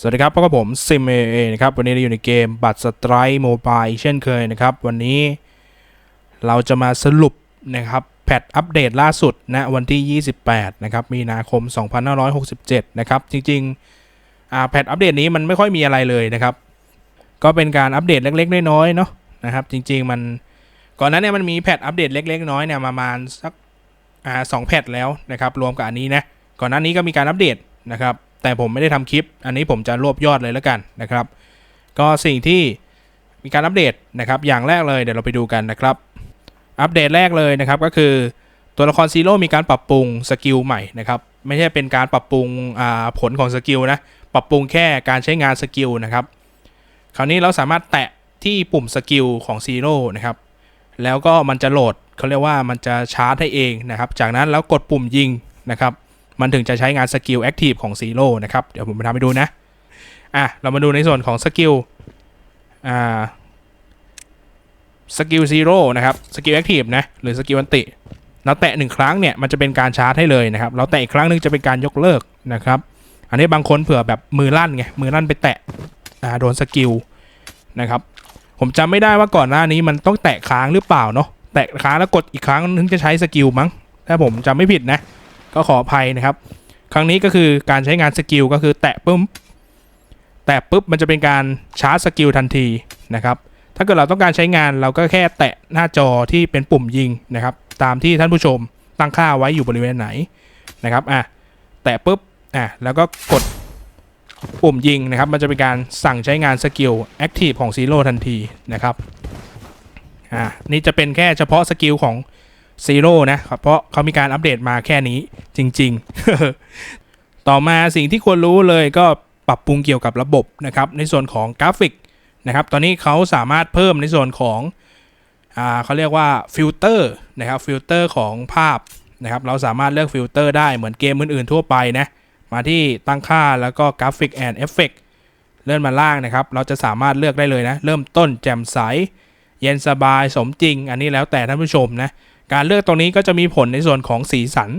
สวัสดีครับพบกับผมซิมเอนะครับ วันนี้เราอยู่ในเกมบัตรสไตร์โมบายเช่นเคยนะครับ วันนี้เราจะมาสรุปนะครับ แพทอัปเดตล่าสุดณวันที่ 28 นะครับ มีนาคม 2567 นะครับ จริงๆอ่าแพทอัปเดตนี้มันไม่ค่อยมีอะไรเลยนะครับ ก็เป็นการอัปเดตเล็กๆ น้อยๆเนาะนะครับ จริงๆมันก่อนหนั้นเนี่ยมันมีแพทอัปเดตเล็กๆ น้อยเนี่ยประมาณสักอ่าสองแพทแล้วนะครับ รวมกับอันนี้นะก่อนหน้านี้ก็มีการอัปเดตนะครับ แต่ผมไม่ได้ทำคลิป อันนี้ผมจะรวบยอดเลยแล้วกันนะครับ ก็สิ่งที่มีการอัปเดตนะครับอย่างแรกเลยเดี๋ยวเราไปดูกันนะครับ อัปเดตแรกเลยนะครับก็คือตัวละครซีโร่มีการปรับปรุงสกิลใหม่นะครับไม่ใช่เป็นการปรับปรุงผลของสกิลนะปรับปรุงแค่การใช้งานสกิลนะครับคราวนี้เราสามารถแตะที่ปุ่มสกิลของซีโร่นะครับแล้วก็มันจะโหลดเขาเรียกว่ามันจะชาร์จให้เองนะครับ จากนั้นแล้วกดปุ่มยิงนะครับ มันถึงจะใช้งานสกิลแอคทีฟของซีโร่นะครับ เดี๋ยวผมไปทำให้ดูนะ อะ เรามาดูในส่วนของสกิล อ่า สกิลซีโร่นะครับ สกิลแอคทีฟนะ หรือสกิลอันติ เราแตะหนึ่งครั้งเนี่ย มันจะเป็นการชาร์จให้เลยนะครับ เราแตะอีกครั้งหนึงจะเป็นการยกเลิกนะครับ อันนี้บางคนเผื่อแบบมือลั่นไง มือลั่นไปแตะ อ่า โดนสกิลนะครับ ผมจำไม่ได้ว่าก่อนหน้านี้มันต้องแตะค้างหรือเปล่าเนาะ แตะค้างแล้วกดอีกครั้งถึงจะใช้สกิลมั้ง ถ้าผมจำไม่ผิดนะ ก็ขออภัยนะครับ ครั้งนี้ก็คือการใช้งานสกิลก็คือแตะปุ๊บแตะปุ๊บมันจะเป็นการชาร์จสกิลทันทีนะครับ ถ้าเกิดเราต้องการใช้งานเราก็แค่แตะหน้าจอที่เป็นปุ่มยิงนะครับ ตามที่ท่านผู้ชมตั้งค่าไว้อยู่บริเวณไหนนะครับอะแตะปุ๊บอะแล้วก็กดปุ่มยิงนะครับ มันจะเป็นการสั่งใช้งานสกิลแอคทีฟของซีโร่ทันทีนะครับอะนี่จะเป็นแค่เฉพาะสกิลของ ซีโร่นะครับเพราะเขามีการอัปเดตมาแค่นี้จริง ๆ ต่อมาสิ่งที่ควรรู้เลยก็ปรับปรุงเกี่ยวกับระบบนะครับในส่วนของกราฟิกนะครับตอนนี้เขาสามารถเพิ่มในส่วนของอเขาเรียกว่าฟิลเตอร์นะครับฟิลเตอร์ของภาพนะครับเราสามารถเลือกฟิลเตอร์ได้เหมือนเกมอื่นๆทั่วไปนะมาที่ตั้งค่าแล้วก็กราฟิกแอนด์เอฟเฟกเลื่อนมาล่างนะครับ เราจะสามารถเลือกได้เลยนะ เริ่มต้นแจ่มใส เย็นสบายสมจริง อันนี้แล้วแต่ท่านผู้ชมนะ การเลือกตรงนี้ก็จะมีผลในส่วนของสีสัน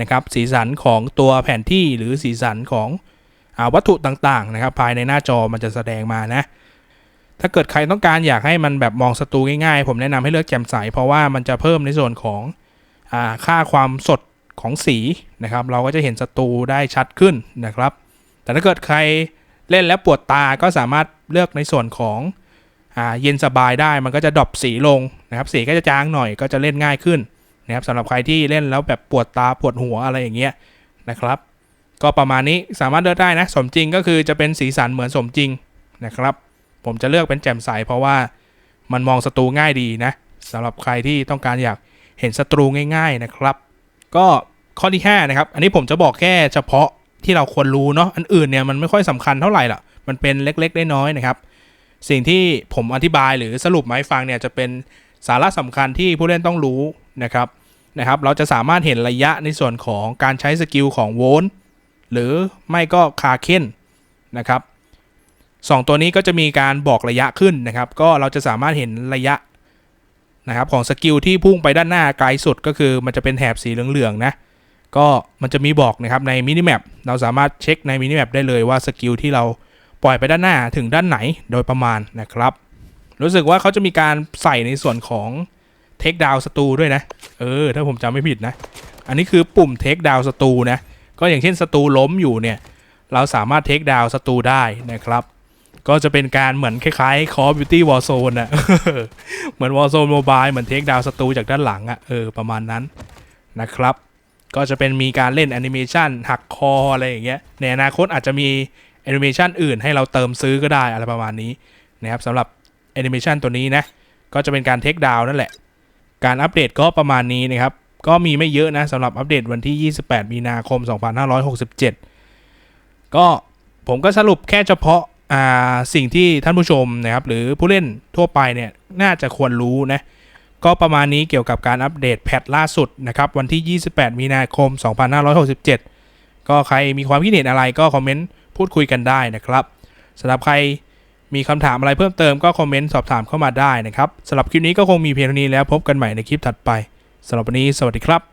นะครับสีสันของตัวแผนที่หรือสีสันของอวัตถุต่างๆนะครับ ภายในหน้าจอมันจะแสดงมานะ ถ้าเกิดใครต้องการอยากให้มันแบบมองศัตรูง่ายๆ ผมแนะนำให้เลือกแจ่มใส เพราะว่ามันจะเพิ่มในส่วนของอค่าความสดของสีนะครับ เราก็จะเห็นศัตรูได้ชัดขึ้นนะครับ แต่ถ้าเกิดใครเล่นแล้วปวดตาก็สามารถเลือกในส่วนของอเย็นสบายได้มันก็จะดรอปสีลง นะครับสีก็จะจางหน่อยก็จะเล่นง่ายขึ้นนะครับสำหรับใครที่เล่นแล้วแบบปวดตาปวดหัวอะไรอย่างเงี้ยนะครับ ก็ประมาณนี้สามารถเลือกได้นะสมจริงก็คือจะเป็นสีสันเหมือนสมจริงนะครับ ผมจะเลือกเป็นแจ่มใสเพราะว่ามันมองศัตรูง่ายดีนะสำหรับใครที่ต้องการอยากเห็นศัตรูง่าย ๆนะครับ ก็ข้อที่5นะครับอันนี้ผมจะบอกแค่เฉพาะที่เราควรรู้เนาะอันอื่นเนี่ยมันไม่ค่อยสำคัญเท่าไหร่หรอกมันเป็นเล็กๆน้อยๆนะครับ สิ่งที่ผมอธิบายหรือสรุปมาให้ฟังเนี่ยจะเป็น สาระสำคัญที่ผู้เล่นต้องรู้นะครับนะครับ เราจะสามารถเห็นระยะในส่วนของการใช้สกิลของโวลต์หรือไม่ก็คาเคนนะครับสองตัวนี้ก็จะมีการบอกระยะขึ้นนะครับ ก็เราจะสามารถเห็นระยะนะครับของสกิลที่พุ่งไปด้านหน้าไกลสุดก็คือมันจะเป็นแถบสีเหลืองๆนะก็มันจะมีบอกนะครับในมินิแมปเราสามารถเช็คในมินิแมปได้เลยว่าสกิลที่เราปล่อยไปด้านหน้าถึงด้านไหนโดยประมาณนะครับ รู้สึกว่าเขาจะมีการใส่ในส่วนของเทคดาวสตูด้วยนะ เออ ถ้าผมจำไม่ผิดนะ อันนี้คือปุ่มเทคดาวสตูนะ ก็อย่างเช่นสตูล้มอยู่เนี่ย เราสามารถเทคดาวสตูได้นะครับ ก็จะเป็นการเหมือนคล้ายๆ Call of Duty Warzone อะเหมือน Warzone Mobile เหมือนเทคดาวสตูจากด้านหลังอะเออ ประมาณนั้นนะครับ ก็จะเป็นมีการเล่นแอนิเมชันหักคออะไรอย่างเงี้ย ในอนาคตอาจจะมีแอนิเมชันอื่นให้เราเติมซื้อก็ได้อะไรประมาณนี้นะครับสำหรับ อนิเมชันตัวนี้นะ ก็จะเป็นการเทคดาวนั่นแหละ การอัปเดตก็ประมาณนี้นะครับ ก็มีไม่เยอะนะสำหรับอัปเดตวันที่ 28 มีนาคม 2567 ก็ผมก็สรุปแค่เฉพาะาสิ่งที่ท่านผู้ชมนะครับ หรือผู้เล่นทั่วไปเนี่ยน่าจะควรรู้นะ ก็ประมาณนี้เกี่ยวกับการอัปเดตแพทล่าสุดนะครับ วันที่ 28 มีนาคม 2567 ก็ใครมีความคิดเห็นอะไรก็คอมเมนต์พูดคุยกันได้นะครับสำหรับใคร มีคำถามอะไรเพิ่มเติมก็คอมเมนต์สอบถามเข้ามาได้นะครับสำหรับคลิปนี้ก็คงมีเพียงเท่านี้แล้วพบกันใหม่ในคลิปถัดไปสำหรับวันนี้สวัสดีครับ